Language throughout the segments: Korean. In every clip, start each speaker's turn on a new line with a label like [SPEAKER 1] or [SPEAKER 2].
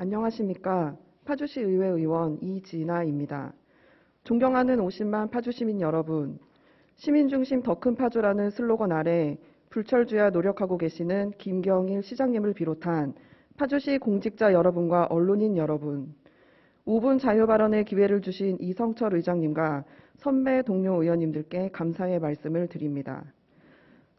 [SPEAKER 1] 안녕하십니까. 파주시 의회 의원 이진아입니다. 존경하는 50만 파주 시민 여러분, 시민 중심 더 큰 파주라는 슬로건 아래 불철주야 노력하고 계시는 김경일 시장님을 비롯한 파주시 공직자 여러분과 언론인 여러분, 5분 자유 발언의 기회를 주신 이성철 의장님과 선배 동료 의원님들께 감사의 말씀을 드립니다.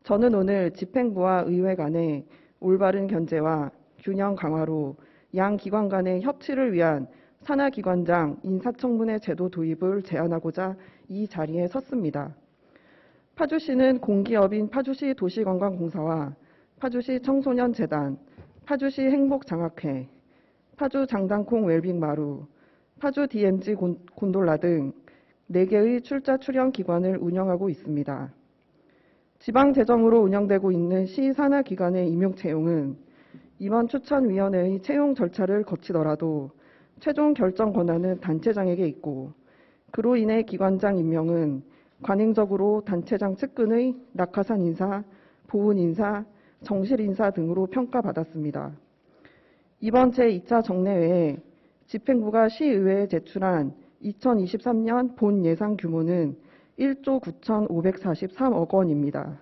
[SPEAKER 1] 저는 오늘 집행부와 의회 간의 올바른 견제와 균형 강화로 양 기관 간의 협치를 위한 산하기관장 인사청문회 제도 도입을 제안하고자 이 자리에 섰습니다. 파주시는 공기업인 파주시 도시관광공사와 파주시 청소년재단, 파주시 행복장학회, 파주 장당콩 웰빙마루, 파주 DMZ 곤- 곤돌라 등 4개의 출자 출연 기관을 운영하고 있습니다. 지방 재정으로 운영되고 있는 시 산하 기관의 임용 채용은 이번 추천위원회의 채용 절차를 거치더라도 최종 결정 권한은 단체장에게 있고 그로 인해 기관장 임명은 관행적으로 단체장 측근의 낙하산 인사, 보훈 인사, 정실 인사 등으로 평가받았습니다. 이번 제2차 정례회에 집행부가 시의회에 제출한 2023년 본 예상 규모는 1조 9,543억 원입니다.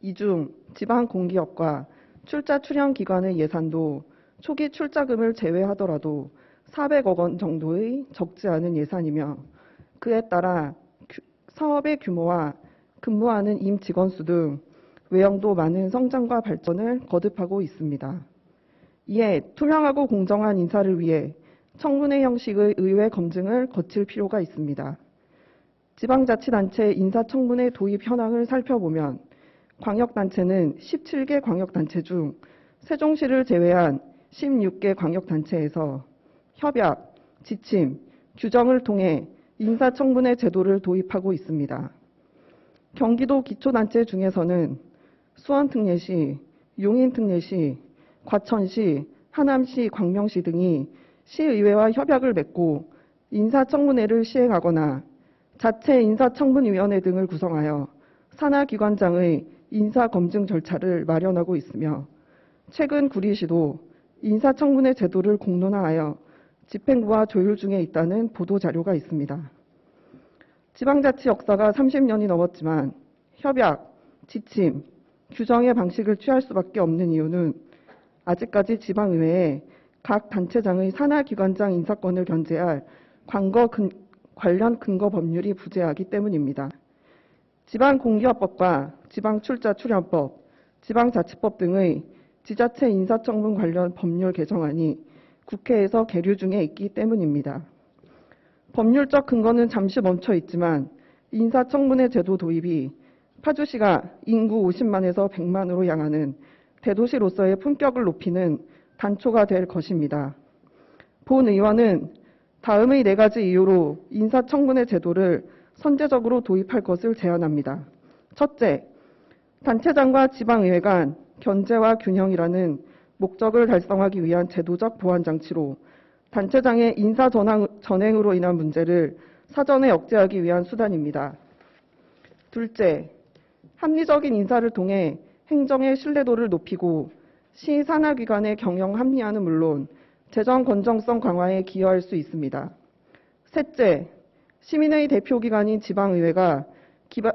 [SPEAKER 1] 이중 지방 공기업과 출자 출연 기관의 예산도 초기 출자금을 제외하더라도 400억 원 정도의 적지 않은 예산이며 그에 따라 규- 사업의 규모와 근무하는 임 직원 수 등 외형도 많은 성장과 발전을 거듭하고 있습니다. 이에 투명하고 공정한 인사를 위해 청문회 형식의 의회 검증을 거칠 필요가 있습니다. 지방자치단체 인사청문회 도입 현황을 살펴보면 광역단체는 17개 광역단체 중 세종시를 제외한 16개 광역단체에서 협약, 지침, 규정을 통해 인사청문회 제도를 도입하고 있습니다. 경기도 기초단체 중에서는 수원특례시, 용인특례시, 과천시, 하남시, 광명시 등이 시의회와 협약을 맺고 인사청문회를 시행하거나 자체 인사청문위원회 등을 구성하여 산하기관장의 인사 검증 절차를 마련하고 있으며 최근 구리시도 인사청문회 제도를 공론화하여 집행부와 조율 중에 있다는 보도 자료가 있습니다. 지방자치 역사가 30년이 넘었지만 협약, 지침, 규정의 방식을 취할 수밖에 없는 이유는 아직까지 지방의회에 각 단체장의 산하기관장 인사권을 견제할 관거 근- 관련 근거 법률이 부재하기 때문입니다. 지방공기업법과 지방출자출연법, 지방자치법 등의 지자체 인사청문 관련 법률 개정안이 국회에서 계류 중에 있기 때문입니다. 법률적 근거는 잠시 멈춰 있지만 인사청문회 제도 도입이 파주시가 인구 50만에서 100만으로 향하는 대도시로서의 품격을 높이는 단초가 될 것입니다. 본 의원은 다음의 네 가지 이유로 인사청문회 제도를 선제적으로 도입할 것을 제안합니다. 첫째, 단체장과 지방의회 간 견제와 균형이라는 목적을 달성하기 위한 제도적 보완 장치로 단체장의 인사 전행으로 인한 문제를 사전에 억제하기 위한 수단입니다. 둘째, 합리적인 인사를 통해 행정의 신뢰도를 높이고 시 산하기관의 경영 합리화는 물론 재정 건정성 강화에 기여할 수 있습니다. 셋째, 시민의 대표기관인 지방의회가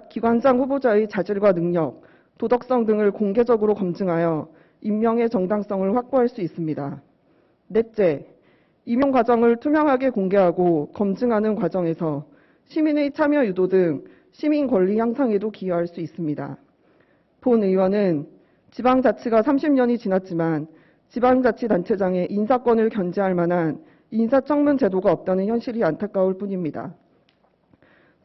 [SPEAKER 1] 기관장 후보자의 자질과 능력, 도덕성 등을 공개적으로 검증하여 임명의 정당성을 확보할 수 있습니다. 넷째, 임용 과정을 투명하게 공개하고 검증하는 과정에서 시민의 참여 유도 등 시민 권리 향상에도 기여할 수 있습니다. 본 의원은 지방자치가 30년이 지났지만 지방자치단체장의 인사권을 견제할 만한 인사청문 제도가 없다는 현실이 안타까울 뿐입니다.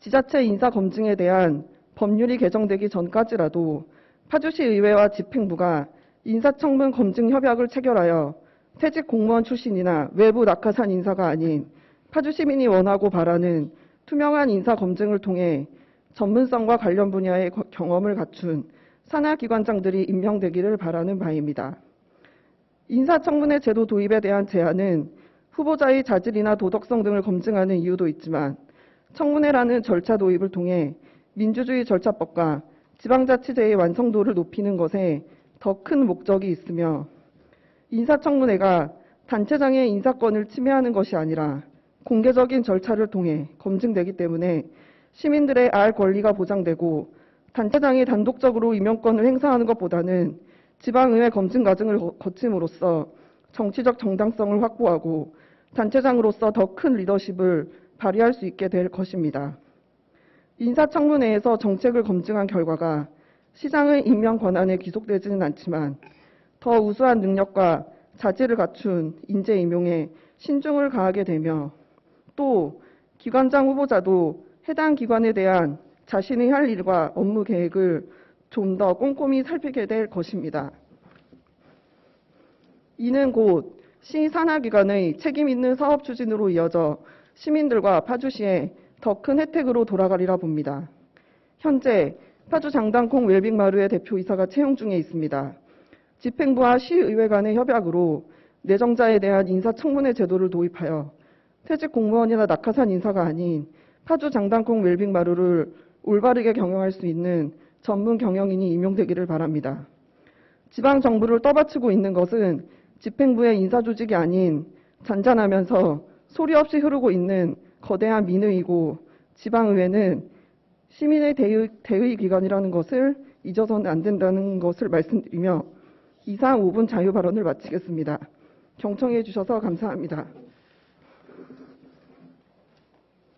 [SPEAKER 1] 지자체 인사 검증에 대한 법률이 개정되기 전까지라도 파주시 의회와 집행부가 인사청문 검증 협약을 체결하여 퇴직 공무원 출신이나 외부 낙하산 인사가 아닌 파주 시민이 원하고 바라는 투명한 인사 검증을 통해 전문성과 관련 분야의 거- 경험을 갖춘 산하기관장들이 임명되기를 바라는 바입니다. 인사청문회 제도 도입에 대한 제안은 후보자의 자질이나 도덕성 등을 검증하는 이유도 있지만 청문회라는 절차 도입을 통해 민주주의 절차법과 지방자치제의 완성도를 높이는 것에 더 큰 목적이 있으며 인사청문회가 단체장의 인사권을 침해하는 것이 아니라 공개적인 절차를 통해 검증되기 때문에 시민들의 알 권리가 보장되고 단체장이 단독적으로 임명권을 행사하는 것보다는 지방의회 검증 과정을 거- 거침으로써 정치적 정당성을 확보하고 단체장으로서 더 큰 리더십을 발휘할 수 있게 될 것입니다. 인사청문회에서 정책을 검증한 결과가 시장의 임명 권한에 귀속되지는 않지만 더 우수한 능력과 자질을 갖춘 인재 임용에 신중을 가하게 되며 또 기관장 후보자도 해당 기관에 대한 자신의 할 일과 업무 계획을 좀 더 꼼꼼히 살피게 될 것입니다. 이는 곧 시 산하기관의 책임 있는 사업 추진으로 이어져 시민들과 파주시에 더 큰 혜택으로 돌아가리라 봅니다. 현재 파주 장당콩 웰빙 마루의 대표이사가 채용 중에 있습니다. 집행부와 시의회 간의 협약으로 내정자에 대한 인사청문회 제도를 도입하여 퇴직 공무원이나 낙하산 인사가 아닌 파주 장당콩 웰빙 마루를 올바르게 경영할 수 있는 전문 경영인이 임용되기를 바랍니다. 지방 정부를 떠받치고 있는 것은 집행부의 인사 조직이 아닌 잔잔하면서 소리 없이 흐르고 있는 거대한 민의이고 지방의회는 시민의 대의, 대의 기관이라는 것을 잊어서는 안 된다는 것을 말씀드리며 이상 5분 자유 발언을 마치겠습니다. 경청해 주셔서 감사합니다.